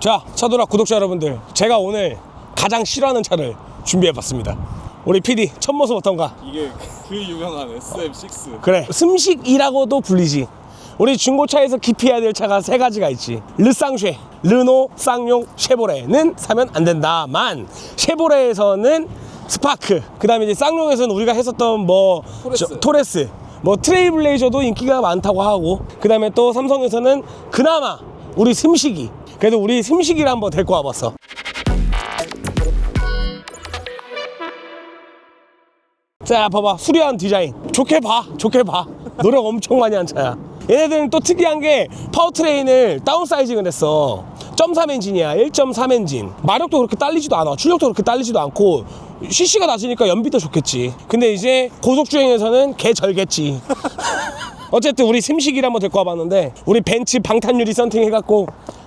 자, 차도라 구독자 여러분들, 제가 오늘 가장 싫어하는 차를 준비해봤습니다. 우리 PD 첫 모습 어떤가? 이게 그 유명한 SM6 그래, 숨식이라고도 불리지. 우리 중고차에서 기피해야 될 차가 세 가지가 있지. 르쌍쉐, 르노, 쌍용, 쉐보레는 사면 안 된다만 쉐보레에서는 스파크, 그 다음에 이제 쌍용에서는 우리가 했었던 뭐 토레스. 저- 토레스, 뭐 트레이블레이저도 인기가 많다고 하고 그 다음에 또 삼성에서는 그나마 우리 숨식이 그래도 우리 숨식이를 한번 데리고 와봤어. 자 봐봐. 수려한 디자인. 좋게 봐. 좋게 봐. 노력 엄청 많이 한 차야. 얘네들은 또 특이한 게 파워트레인을 다운사이징을 했어. 0.3 엔진이야. 1.3 엔진. 마력도 그렇게 딸리지도 않아. 출력도 그렇게 딸리지도 않고 CC가 낮으니까 연비도 좋겠지. 근데 이제 고속주행에서는 개절겠지 어쨌든 우리 심식이를 한번 데리고 와봤는데 우리 벤츠 방탄유리 썬팅 해갖고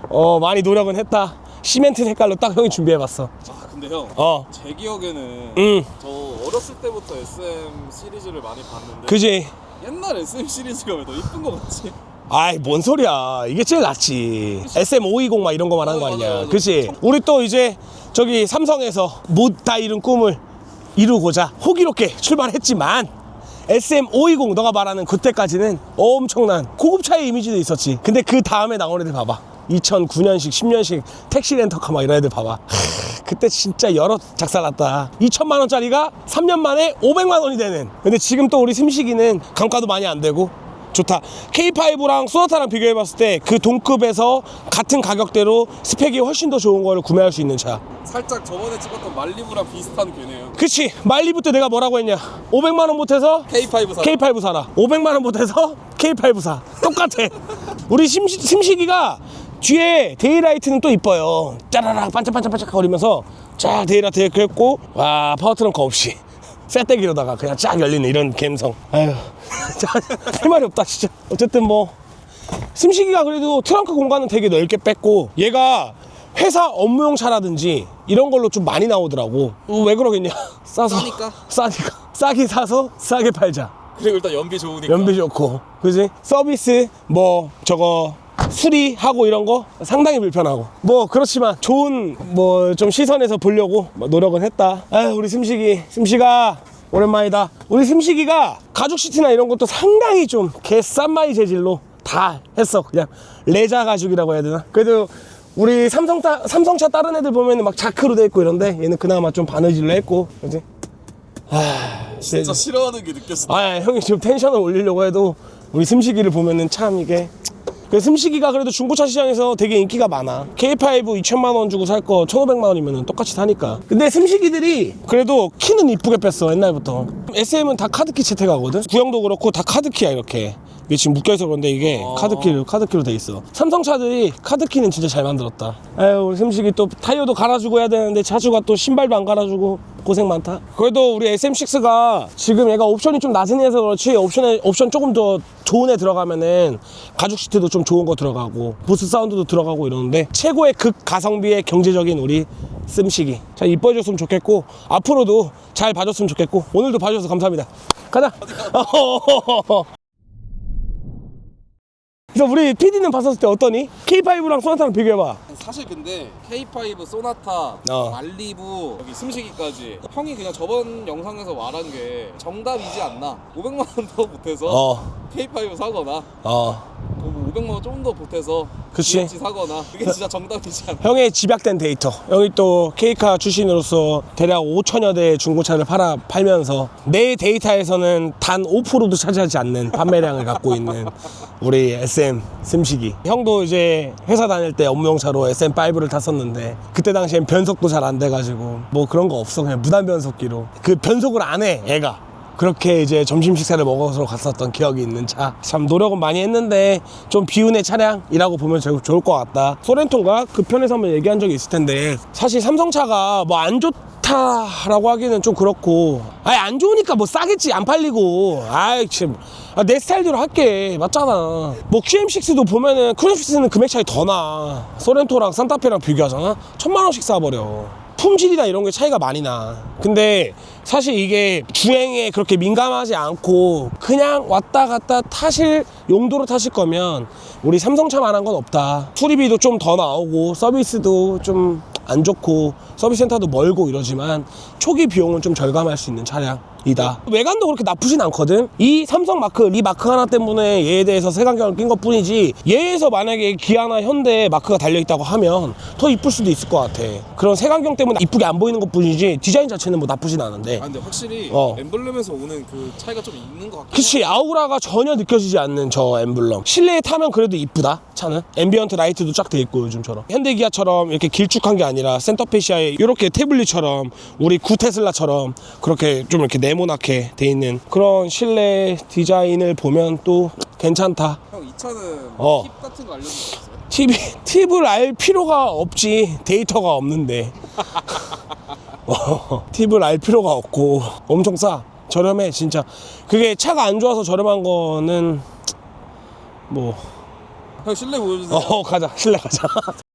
어 많이 노력은 했다. 시멘트 색깔로 딱 형이 준비해봤어. 아 근데 형 어. 제 기억에는 음. 저 어렸을 때부터 SM 시리즈를 많이 봤는데 그지? 옛날 SM 시리즈가 왜 더 이쁜 거 같지? 아이 뭔 소리야. 이게 제일 낫지. SM520 막 이런 거 말하는 거 맞아, 아니냐 맞아. 그치 우리 또 이제 저기 삼성에서 못 다 이룬 꿈을 이루고자 호기롭게 출발했지만 SM520 너가 말하는 그때까지는 엄청난 고급차의 이미지도 있었지. 근데 그 다음에 나온 애들 봐봐. 2009년식 10년식 택시 렌터카 막 이런 애들 봐봐. 하, 그때 진짜 여러 작살났다. 2천만 원짜리가 3년 만에 500만 원이 되는. 근데 지금 또 우리 심식이는 감가도 많이 안 되고 좋다. K5랑 소나타랑 비교해봤을 때 그 동급에서 같은 가격대로 스펙이 훨씬 더 좋은 거를 구매할 수 있는 차. 살짝 저번에 찍었던 말리부랑 비슷한 괴네요 그치. 말리부 때 내가 뭐라고 했냐. 500만 원 못해서 K5 사 K5 사라. 500만 원 못해서 K5 사. 똑같아. 우리 심시, 심식이가 뒤에 데이라이트는 또 이뻐요. 짜라락 반짝반짝반짝 거리면서 쫙 데이라이트 했고 와 파워트렁크 없이 쇠떼기로다가 그냥 쫙 열리는 이런 감성. 아휴 할 말이 없다 진짜. 어쨌든 뭐 심식이가 그래도 트렁크 공간은 되게 넓게 뺐고 얘가 회사 업무용 차라든지 이런 걸로 좀 많이 나오더라고. 어, 왜 그러겠냐? 싸서 싸니까? 싸니까 싸게 사서 싸게 팔자. 그리고 일단 연비 좋으니까 연비 좋고 그지 서비스 뭐 저거 수리하고 이런 거 상당히 불편하고. 뭐 그렇지만 좋은 뭐 좀 시선에서 보려고 뭐 노력은 했다. 아 우리 심식이 심식아 오랜만이다. 우리 심식이가 가죽 시트나 이런 것도 상당히 좀 개싼마이 재질로 다 했어. 그냥 레자 가죽이라고 해야 되나? 그래도 우리 삼성 따, 삼성차 다른 애들 보면은 막 자크로 돼 있고 이런데 얘는 그나마 좀 바느질로 했고 그지? 진짜 싫어하는 게 느꼈어. 아 형이 지금 텐션을 올리려고 해도 우리 숨쉬기를 보면은 참 이게 그 숨쉬기가 그래도 중고차 시장에서 되게 인기가 많아. K5 2천만 원 주고 살 거 1,500만 원이면 똑같이 사니까. 근데 숨쉬기들이 그래도 키는 이쁘게 뺐어 옛날부터. SM은 다 카드키 채택하거든? 구형도 그렇고 다 카드키야 이렇게 이게 지금 묶여있어 그런데 이게 아. 카드키로 카드키로 돼 있어. 삼성 차들이 카드키는 진짜 잘 만들었다. 아유 우리 숨쉬기 또 타이어도 갈아주고 해야 되는데 차주가 또 신발도 안 갈아주고 고생 많다. 그래도 우리 SM6가 지금 얘가 옵션이 좀 낮은 애서 그렇지 옵션에 옵션 조금 더 좋은 애 들어가면은 가죽 시트도 좀 좋은 거 들어가고 부스 사운드도 들어가고 이러는데 최고의 극 가성비의 경제적인 우리 씀식이. 자 이뻐해줬으면 좋겠고 앞으로도 잘 봐줬으면 좋겠고 오늘도 봐줘서 감사합니다. 가자 그래서 우리 PD는 봤었을 때 어떠니? K5랑 소나타랑 비교해봐 사실 근데 K5 소나타 어. 말리부 여기 숨쉬기까지 형이 그냥 저번 영상에서 말한 게 정답이지 않나 500만 원더 보태서 어 K5 사거나 어. 뭐 500만 원좀더 보태서 그치. 사거나 그게 진짜 정답이지 않나 형의 집약된 데이터. 형이 또 케이카 출신으로서 대략 5천여 대의 중고차를 팔아 팔면서 내 데이터에서는 단 5%도 차지하지 않는 판매량을 갖고 있는 우리 SM 슴식이. 형도 이제 회사 다닐 때 업무용차로 SM5를 탔었는데 그때 당시엔 변속도 잘 안 돼가지고 뭐 그런 거 없어 그냥 무단 변속기로 그 변속을 안 해 애가. 그렇게 이제 점심 식사를 먹어서 갔었던 기억이 있는 차. 참 노력은 많이 했는데 좀 비운의 차량이라고 보면 좋을 것 같다. 소렌토가? 그 편에서 한번 얘기한 적이 있을 텐데 사실 삼성차가 뭐 안 좋다라고 하기는 좀 그렇고 아니 안 좋으니까 뭐 싸겠지. 안 팔리고. 아이 참. 아, 내 스타일대로 할게. 맞잖아. 뭐 QM6도 보면은 QM6는 금액 차이 더 나. 소렌토랑 산타페랑 비교하잖아? 천만 원씩 싸버려 품질이나 이런 게 차이가 많이 나. 근데 사실 이게 주행에 그렇게 민감하지 않고 그냥 왔다 갔다 타실 용도로 타실 거면 우리 삼성차만 한 건 없다. 수리비도 좀 더 나오고 서비스도 좀 안 좋고 서비스 센터도 멀고 이러지만 초기 비용은 좀 절감할 수 있는 차량 이다. 외관도 그렇게 나쁘진 않거든. 이 삼성 마크, 이 마크 하나 때문에 얘에 대해서 색안경을 낀 것 뿐이지 얘에서 만약에 기아나 현대 마크가 달려있다고 하면 더 이쁠 수도 있을 것 같아. 그런 색안경 때문에 이쁘게 안 보이는 것 뿐이지 디자인 자체는 뭐 나쁘진 않은데. 아 근데 확실히 어. 엠블렘에서 오는 그 차이가 좀 있는 것 같긴 그치 아우라가 전혀 느껴지지 않는 저 엠블럼 실내에 타면 그래도 이쁘다 차는 앰비언트 라이트도 쫙 돼 있고 요즘처럼 현대기아처럼 이렇게 길쭉한 게 아니라 센터페시아에 이렇게 태블릿처럼 우리 구 테슬라처럼 그렇게 좀 이렇게 네모나게 돼 있는 그런 실내 디자인을 보면 또 괜찮다. 형 이 차는 어. 팁 같은 거 알려줄 수 있어요? 팁이, 팁을 알 필요가 없지. 데이터가 없는데. 어, 팁을 알 필요가 없고. 엄청 싸. 저렴해 진짜. 그게 차가 안 좋아서 저렴한 거는 뭐. 형 실내 보여주세요. 어 가자. 실내 가자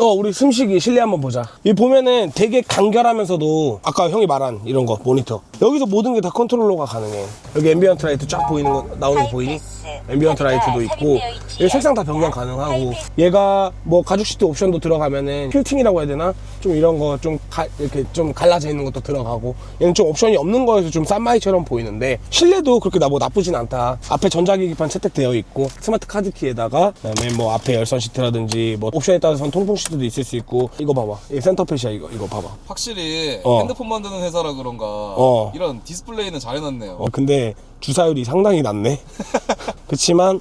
어 우리 숨쉬기 실내 한번 보자. 이 보면은 되게 간결하면서도 아까 형이 말한 이런 거 모니터. 여기서 모든 게 다 컨트롤러가 가능해. 여기 앰비언트 라이트 쫙 보이는 거 나오는 거 보이니? 앰비언트 라이트도 있고 여기 색상 다 변경 가능하고 얘가 뭐 가죽 시트 옵션도 들어가면은 필팅이라고 해야 되나? 좀 이런 거 좀 이렇게 좀 갈라져 있는 것도 들어가고 얘는 좀 옵션이 없는 거에서 좀 싼 마이처럼 보이는데 실내도 그렇게 나 뭐 나쁘진 않다. 앞에 전자기기판 채택되어 있고 스마트 카드 키에다가 그다음에 뭐 앞에 열선 시트라든지 뭐 옵션에 따라서는 통풍 시트 도 있을 수 있고. 이거 봐봐. 이 센터페시야 이거. 이거 봐봐. 확실히 어. 핸드폰 만드는 회사라 그런가 어. 이런 디스플레이는 잘 해놨네요. 어 근데 주사율이 상당히 낮네. 그치만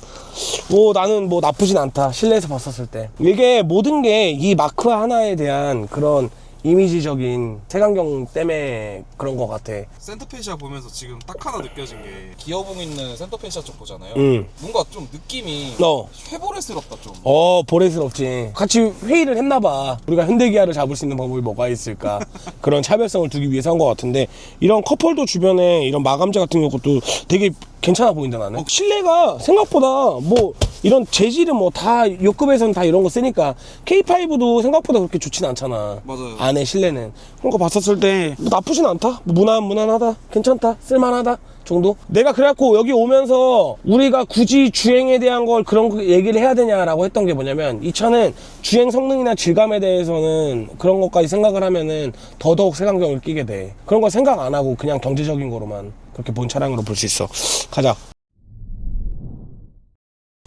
뭐 나는 뭐 나쁘진 않다. 실내에서 봤었을 때. 이게 모든 게 이 마크 하나에 대한 그런 이미지적인 색안경 때문에 그런 것 같아 센터페시아 보면서 지금 딱 하나 느껴진 게 기어봉 있는 센터페시아 쪽 보잖아요 응. 뭔가 좀 느낌이 너 쉐보레스럽다 좀 어, 보레스럽지. 같이 회의를 했나봐. 우리가 현대기아를 잡을 수 있는 방법이 뭐가 있을까. 그런 차별성을 두기 위해서 한 것 같은데, 이런 컵홀더 주변에 이런 마감재 같은 것도 되게 괜찮아 보인다, 나는. 실내가 생각보다 뭐, 이런 재질은 뭐 다, 요급에서는 다 이런 거 쓰니까, K5도 생각보다 그렇게 좋진 않잖아. 맞아요. 안에 실내는. 그런 거 봤었을 때, 뭐 나쁘진 않다. 뭐 무난, 무난하다. 괜찮다. 쓸만하다. 정도? 내가 그래갖고 여기 오면서 우리가 굳이 주행에 대한 걸 그런 거 얘기를 해야 되냐라고 했던 게 뭐냐면 이 차는 주행 성능이나 질감에 대해서는 그런 것까지 생각을 하면은 더더욱 색안경을 끼게 돼. 그런 거 생각 안 하고 그냥 경제적인 거로만 그렇게 본 차량으로 볼 수 있어. 가자.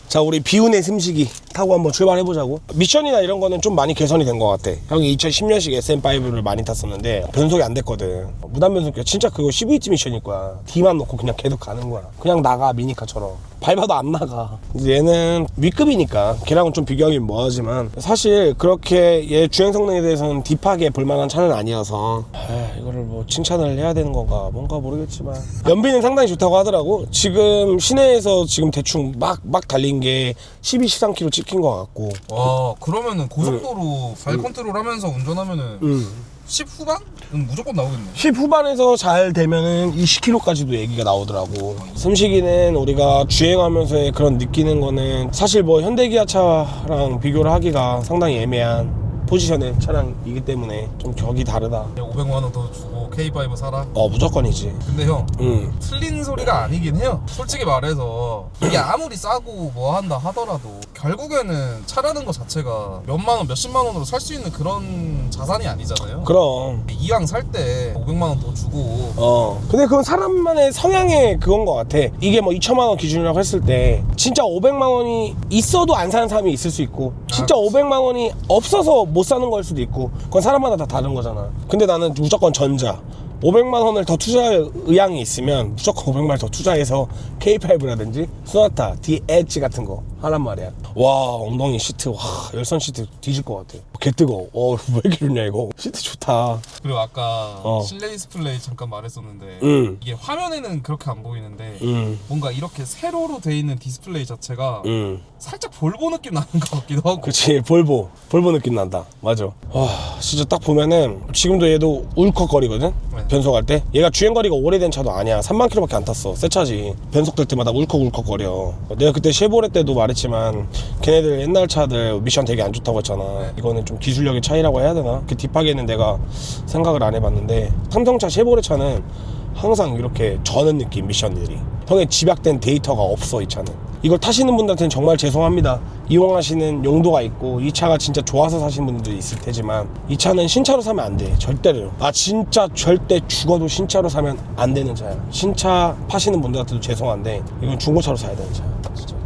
자 우리 비운의 숨쉬기 타고 한번 출발해 보자고. 미션이나 이런 거는 좀 많이 개선이 된 것 같아. 형이 2010년식 SM5를 많이 탔었는데 변속이 안 됐거든. 무단 변속기 진짜 그거 12지 미션일 거야. D만 놓고 그냥 계속 가는 거야. 그냥 나가 미니카처럼 밟아도 안 나가. 얘는 위급이니까. 걔랑은 좀 비교하기 뭐하지만. 사실 그렇게 얘 주행 성능에 대해서는 딥하게 볼만한 차는 아니어서. 에이, 이거를 뭐 칭찬을 해야 되는 건가? 뭔가 모르겠지만. 연비는 상당히 좋다고 하더라고. 지금 시내에서 지금 대충 막 막 달린 게 12, 13km 찍힌 것 같고. 와 그러면은 고속도로 발 컨트롤 하면서 운전하면은 음. 10 후반? 은 무조건 나오겠네 10 후반에서 잘 되면은 20km까지도 얘기가 나오더라고. 숨쉬기는 우리가 주행하면서의 그런 느끼는 거는 사실 뭐 현대 기아차랑 비교를 하기가 상당히 애매한 포지션의 차량이기 때문에 좀 격이 다르다. 500만 원 더 주고 K5 사라 어 무조건이지. 근데 형 음. 틀린 소리가 아니긴 해요 솔직히 말해서 이게 아무리 싸고 뭐 한다 하더라도 결국에는 차라는 것 자체가 몇만 원 몇십만 원으로 살 수 있는 그런 자산이 아니잖아요 그럼. 이왕 살 때 500만 원 더 주고 어. 근데 그건 사람만의 성향의 그건 것 같아. 이게 뭐 2천만 원 기준이라고 했을 때 진짜 500만 원이 있어도 안 사는 사람이 있을 수 있고 진짜 500만 원이 없어서 못 사는 걸 수도 있고 그건 사람마다 다 다른 거잖아. 근데 나는 무조건 전자. 500만 원을 더 투자할 의향이 있으면 무조건 500만 원 더 투자해서 K5라든지 소나타, D 엣지 같은 거 하란 말이야. 와 엉덩이 시트 와 열선 시트 뒤질 것 같아. 개 뜨거워. 어왜 이렇게 좋냐 이거. 시트 좋다. 그리고 아까 어. 실내 디스플레이 잠깐 말했었는데 음. 이게 화면에는 그렇게 안 보이는데 음. 뭔가 이렇게 세로로 돼 있는 디스플레이 자체가 음. 살짝 볼보 느낌 나는 것 같기도 하고 그치 볼보 볼보 느낌 난다 맞아 와 진짜 딱 보면은 지금도 얘도 울컥거리거든 네. 변속할 때 얘가 주행거리가 오래된 차도 아니야 3만 킬로밖에 안 탔어 새 차지 변속될 때마다 울컥울컥거려 내가 그때 쉐보레 때도 말했지만 걔네들 옛날 차들 미션 되게 안 좋다고 했잖아 이거는 좀 기술력의 차이라고 해야 되나? 그 딥하게는 내가 생각을 안 해봤는데 삼성차 쉐보레 차는 항상 이렇게 저는 느낌 미션들이. 형의 집약된 데이터가 없어 이 차는. 이걸 타시는 분들한테는 정말 죄송합니다. 이용하시는 용도가 있고 이 차가 진짜 좋아서 사시는 분들도 있을 테지만 이 차는 신차로 사면 안 돼 절대로 아 진짜 절대 죽어도 신차로 사면 안 되는 차야. 신차 파시는 분들한테도 죄송한데 이건 중고차로 사야 되는 차야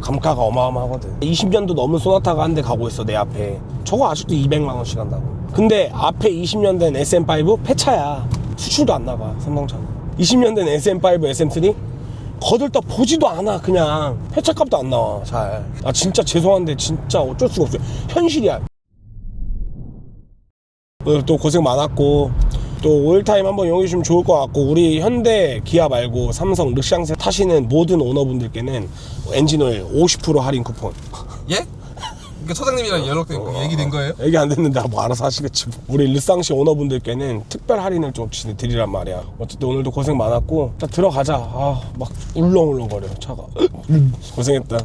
감가가 어마어마하거든. 20년도 넘은 소나타가 한 대 가고 있어 내 앞에. 저거 아직도 200만 원씩 한다고. 근데 앞에 20년 된 SM5 폐차야. 수출도 안 나가 삼성차는. 20년 된 SM5 SM3 거들떠 보지도 않아 그냥. 폐차값도 안 나와 잘아 진짜 죄송한데 진짜 어쩔 수가 없어요 현실이야. 오늘 또 고생 많았고 또 오일타임 한번 이용해 주시면 좋을 것 같고 우리 현대 기아 말고 삼성 르샹세 타시는 모든 오너분들께는 엔진오일 50% 할인 쿠폰 예? 그러니까 차장님이랑 연락된 거 얘기된 거예요? 얘기 안 됐는데 뭐 알아서 하시겠지 뭐. 우리 르쌍시 오너분들께는 특별 할인을 좀 드리란 말이야 어쨌든 오늘도 고생 많았고 자 들어가자 아막 울렁울렁거려 차가 고생했다